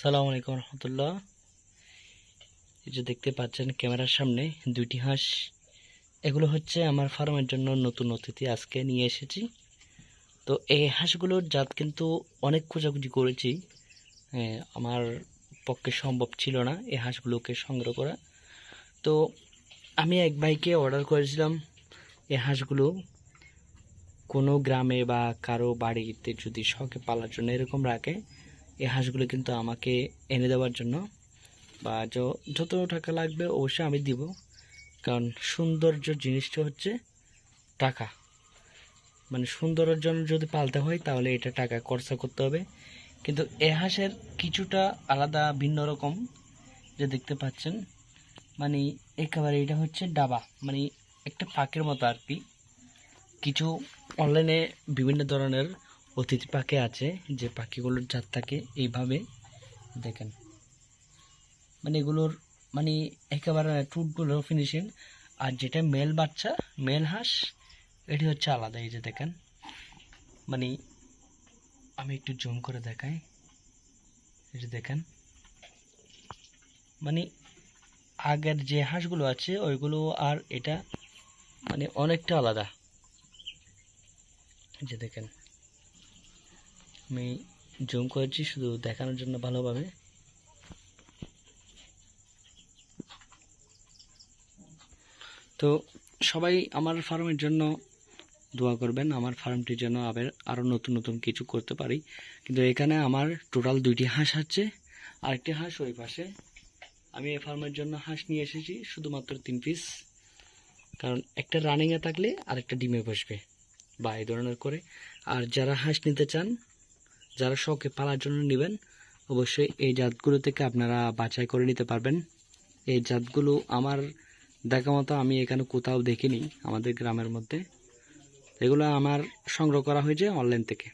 সালাম আলাইকুম রহমতুল্লাহ। এই যে দেখতে পাচ্ছেন ক্যামেরার সামনে দুইটি হাঁস। এগুলো হচ্ছে আমার ফার্মের জন্য নতুন অতিথি আজকে নিয়ে এসেছি। তো এই হাঁসগুলোর জাত কিন্তু অনেক খোঁজাখুঁজি করেছি। আমার পক্ষে সম্ভব ছিল না এই হাঁসগুলোকে সংগ্রহ করা। তো আমি এক ভাইকে অর্ডার করেছিলাম এই হাঁসগুলো। কোনো গ্রামে বা কারও বাড়িতে যদি শখে পালার জন্য এরকম রাখে এই হাঁসগুলো কিন্তু আমাকে এনে দেওয়ার জন্য। বা যত টাকা লাগবে অবশ্যই আমি দিব। কারণ সৌন্দর্য জিনিসটা হচ্ছে টাকা। মানে সুন্দরের জন্য যদি পালতে হয় তাহলে এটা টাকা খরচা করতে হবে। কিন্তু এ হাঁসের কিছুটা আলাদা ভিন্ন রকম, যে দেখতে পাচ্ছেন। মানে একেবারে এটা হচ্ছে ডাবা। মানে একটা পাখির মতো আর কি। কিছু অনলাইনে বিভিন্ন ধরনের অতিথি পাখি আছে, যে পাখিগুলোর জাত থাকে এইভাবে দেখেন। মানে এগুলোর মানে একেবারে টুটগুলো ফিনিশিং আর যেটা মেল বাচ্চা মেল হাঁস, এটি হচ্ছে আলাদা। এই যে দেখেন মানে আমি একটু জুম করে দেখাই। যে দেখেন মানে আগের যে হাঁসগুলো আছে, ওইগুলো আর এটা মানে অনেকটা আলাদা। যে দেখেন আমি জুম করেছি, শুধু দেখানোর জন্য ভালোভাবে। তো সবাই আমার ফার্মের জন্য দোয়া করবেন, আমার ফার্মটির জন্য আবার আরও নতুন নতুন কিছু করতে পারি। কিন্তু এখানে আমার টোটাল দুইটি হাঁস আছে, আরেকটি হাঁস ওই পাশে। আমি এই ফার্মের জন্য হাঁস নিয়ে এসেছি, শুধুমাত্র তিন পিস। কারণ একটা রানিংয়ে থাকলে আরেকটা ডিমে বসবে, বা এই ধরনের করে। আর যারা হাঁস নিতে চান যারা শখে পালার জন্য নেবেন, অবশ্যই এই জাতগুলো থেকে আপনারা বাছাই করে নিতে পারবেন। এই জাতগুলো আমার দেখা মতো আমি এখানে কোথাও দেখিনি আমাদের গ্রামের মধ্যে। এগুলো আমার সংগ্রহ করা হয়েছে অনলাইন থেকে।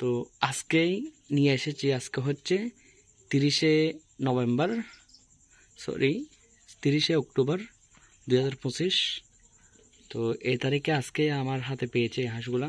তো আজকেই নিয়ে এসেছি, আজকে হচ্ছে তিরিশে নভেম্বর সরি তিরিশে অক্টোবর দু হাজার পঁচিশ। তো এই তারিখে আজকে আমার হাতে পেয়েছে হাঁসগুলা।